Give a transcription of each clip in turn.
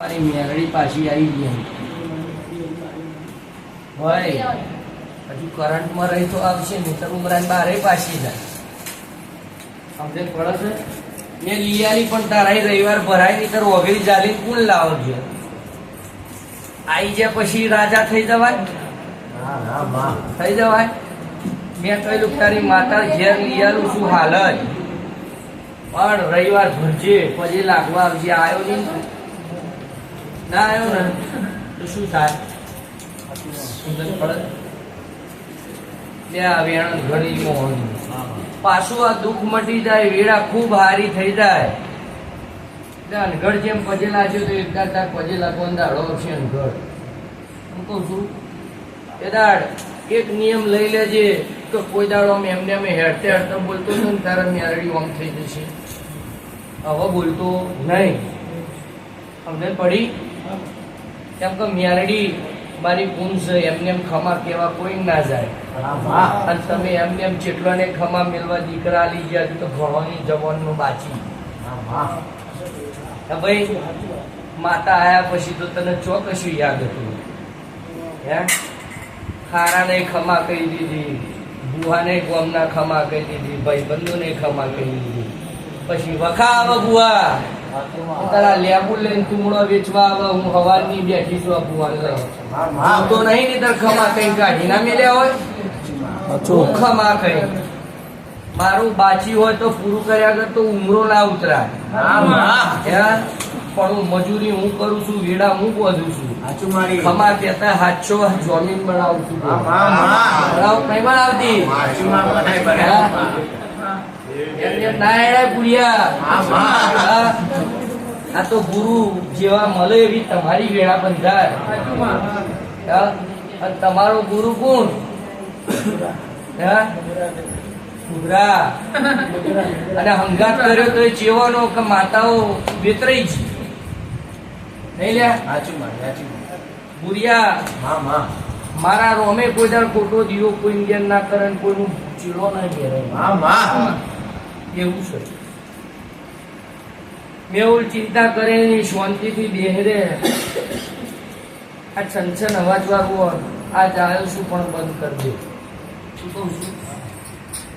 મારી મેરડી પાછી આવી ગઈ હોય. હજુ કરંટમાં રહી તો આવશે નહીતર ઉમરાન બારે પાછી જાય. સમજે પડે છે એ લીયારી પણ તારા રવિવાર ભરાય નહીતર ઓગળી જાલી કુલ લાવો છે આઈ જાય પછી રાજા થઈ જવાય? થઈ જવાય? મેં કહેલું તારી માતા ઘેર લઈ શું હાલ જ? પણ રવિવાર ભરજે પછી લાગવા આવજે આવ્યો નહીં? ના આવ્યો ને તો શું થાય? સુંદર પડે. આ વેણ ઘડી મોહન પાછું આ દુઃખ મટી જાય, વેળા ખૂબ હારી થઈ જાય. અનગઢ જેમ પજેલા છે, તો એક દાડ તાર પજેલા કોણ દાડો છે અનગઢ હું કહું છું, એ દાડ, એક નિયમ લઈ લેજે, કે કોઈ દાડો અમે એમને અમે હેરતે હેરતો બોલતો ને, તારા મ્યારડી ઓમ થઈ જશે. હવે બોલતો નહીં. અમને પડી? કેમ કે મેરડી મારી ગુણ છે એમને એમ ખમા કેવા કોઈ ના જાય. અને તમે એમને એમ જેટલાને ખમા મેળવા દીકરા લઈ ગયા તો ઘણોની જવાનનું બાચી ભાઈ માતા આયા પછી તો તને ચો કશું યાદ હતું. હે? ખારાને ખમા કહી દીધી બુહાને ગોમના ખમા કહી દીધી ભાઈબંધોને ખમા કહી દીધી. પછી વખા બુઆ તારા લેબુ લઈને તુમડો વેચવા આવે હું હવારની બેઠી છું આ તો નહીં ની તાર કઈ કાઢી ના મેલ્યા હોય. હું ખમા કઈ. મારું બાચી હોય તો પૂરું કર્યા કર તો ઉમરો ના ઉતરાય? પણ હું મજૂરી હું કરું છું વેડા હું બધું છું. ખમા કેતા હાચો જમીન બનાવું છું. બનાવ નહીં બનાવતી? એમ પુરિયા આ તો ગુરુ જેવા મળે એવી તમારી વેળા બંધાય તમારો ગુરુ કોણ? હા? અને હંગાત કર્યો તો એ ચેવાનો કે માતાઓ વેતરાઈ છે. નહીં લ્યા? બુરિયા મારા રોમે કોઈ દાડ ખોટો દીવો કોઈ ઇન્ડિયન ના કરે ને કોઈનું ચીડો ના ઘેરે એવું છે. મેહુલ ચિંતા કરે નહીં શાંતિથી બેહરે. આ છનછન અવાજ વાળું આ જાયો શું પણ બંધ કરી દે. શું કહું છું?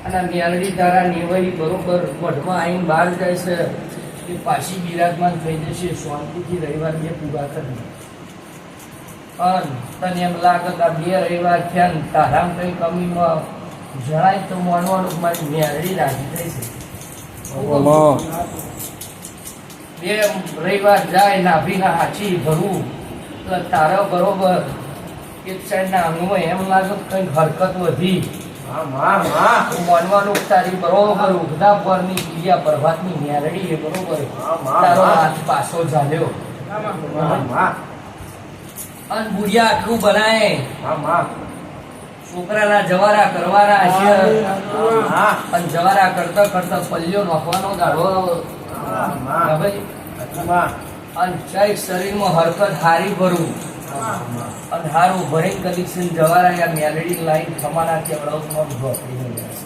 અને મેલડી તારા નેવરી બરોબર મઢમાં આવીને બહાર જાય છે. એ પાછી બિરાજમાન થઈ જશે. શાંતિથી રવિવાર બે પૂરા કરી અન તને એમ લાગે કે આ બે રવિવાર થયા તારામાં કઈ કમીમાં જણાય તો માનવાનું મારી મેલડી રાજી થઈ છે છું? બે રવિવાર જાય નાભીના હાચી ભરવું તો તારા બરોબર એક સાઈડના અંગમાં એમ લાગે કંઈક હરકત વધી. માનવાનું તારી બરોબર ઉગદા પરની ક્રિયા પ્રભાતની મેરડી એ બરોબર તારો હાથ પાછો ઝાલ્યો. અને બુઢિયા આટલું બનાય. છોકરાના જવારા કરવાના છે અને જવારા કરતા કરતા પલ્યો નાખવાનો ગાળો અને ચાઈ શરીરમાં હરકત હારી ભરવું અને હારું ભરી કદીક્ષણ જવારા યા મેલડી લાઈન ખમાના કેવડાવમાં ભોપડી